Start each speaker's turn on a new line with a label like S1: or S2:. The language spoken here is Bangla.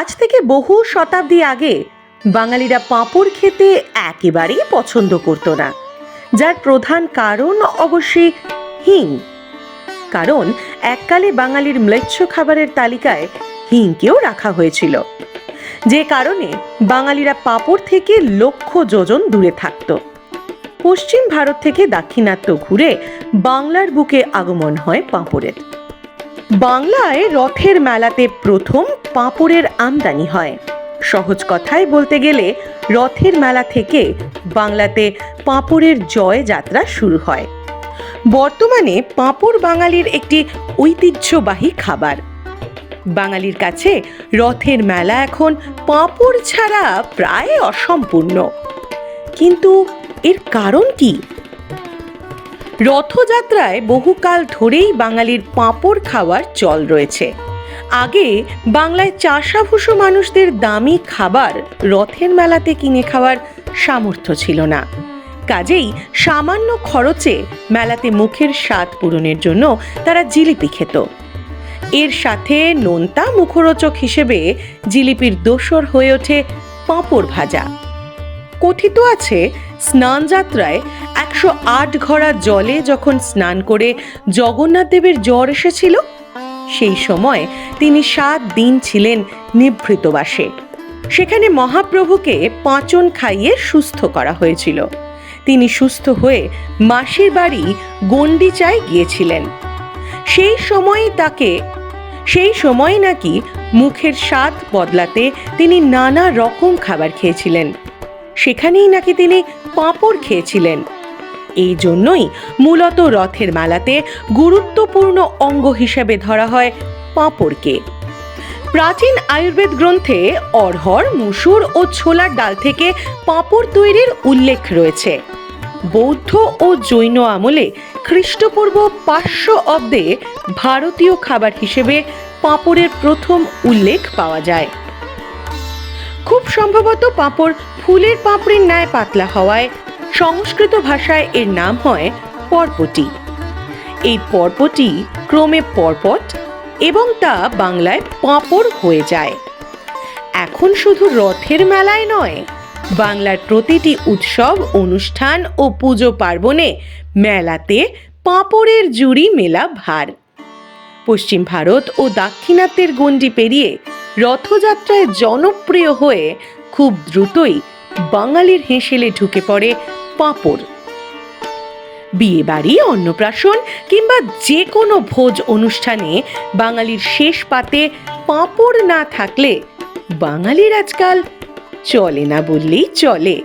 S1: আজ থেকে বহু শতাব্দী আগে বাঙালিরা পাঁপড় খেতে একেবারেই পছন্দ করত না, যার প্রধান কারণ অবশ্যই হিং। কারণ এককালে বাঙালির ম্লেচ্ছ খাবারের তালিকায় হিংকেও রাখা হয়েছিল। যে কারণে বাঙালিরা পাঁপড় থেকে লক্ষ যোজন দূরে থাকত। পশ্চিম ভারত থেকে দাক্ষিণাত্য ঘুরে বাংলার বুকে আগমন হয় পাঁপড়ের। বাংলায় রথের মেলাতে প্রথম পাঁপড়ের আমদানি হয়। সহজ কথায় বলতে গেলে, রথের মেলা থেকে বাংলাতে পাঁপড়ের জয় যাত্রা শুরু হয়। বর্তমানে পাঁপড় বাঙালির একটি ঐতিহ্যবাহী খাবার। বাঙালির কাছে রথের মেলা এখন পাঁপড় ছাড়া প্রায় অসম্পূর্ণ। কিন্তু এর কারণ কি? রথযাত্রায় বহুকাল ধরেই বাঙালির পাঁপড় খাওয়ার চল রয়েছে। আগে বাংলায় চাষাভুষো মানুষদের দামি খাবার রথের মেলাতে কিনে খাওয়ার সামর্থ্য ছিল না। কাজেই সামান্য খরচে মেলাতে মুখের স্বাদ পূরণের জন্য তারা জিলিপি খেত। এর সাথে নোনতা মুখরোচক হিসেবে জিলিপির দোসর হয়ে ওঠে পাঁপড় ভাজা। কথিত আছে স্নান যাত্রায় একশো আট ঘড়া জলে যখন স্নান করে জগন্নাথ দেবের জ্বর এসেছিল, সেই সময় তিনি সাত দিন ছিলেন নিভৃতবাসে। সেখানে মহাপ্রভুকে পাঁচন খাইয়ে সুস্থ করা হয়েছিল। তিনি সুস্থ হয়ে মাসির বাড়ি গন্ডিচায় গিয়েছিলেন। সেই সময়ই তাকে, সেই সময় নাকি মুখের স্বাদ বদলাতে তিনি নানা রকম খাবার খেয়েছিলেন। সেখানেই নাকি তিনি পাঁপড় খেয়েছিলেন। এই জন্যই মূলত রথের মেলাতে গুরুত্বপূর্ণ অঙ্গ হিসেবে ধরা হয় পাঁপড়কে। প্রাচীন আয়ুর্বেদ গ্রন্থে অরহর মুসুর ও ছোলার ডাল থেকে পাঁপড় তৈরির উল্লেখ রয়েছে। বৌদ্ধ ও জৈন আমলে খ্রিস্টপূর্ব পাঁচশো অব্দে ভারতীয় খাবার হিসেবে পাঁপড়ের প্রথম উল্লেখ পাওয়া যায়। খুব সম্ভবত পাঁপড় ফুলের পাঁপড়ের ন্যায় পাতলা হওয়ায় সংস্কৃত ভাষায় এর নাম হয় পরপটি। এই পরপটি ক্রমে পরপট এবং তা বাংলায় পাঁপড় হয়ে যায়। এখন শুধু রথের মেলায় নয়, বাংলার প্রতিটি উৎসব, অনুষ্ঠান ও পুজো পার্বণে মেলাতে পাঁপড়ের জুড়ি মেলা ভার। পশ্চিম ভারত ও দাক্ষিণাত্যের গণ্ডি পেরিয়ে রথযাত্রায় জনপ্রিয় হয়ে খুব দ্রুতই বাঙালির হেঁসেলে ঢুকে পড়ে পাঁপড়। বিয়ে বাড়ি অন্নপ্রাশন কিংবা যে কোনো ভোজ অনুষ্ঠানে বাঙালির শেষ পাতে পাঁপড় না থাকলে বাঙালির আজকাল চলে না বললেই চলে।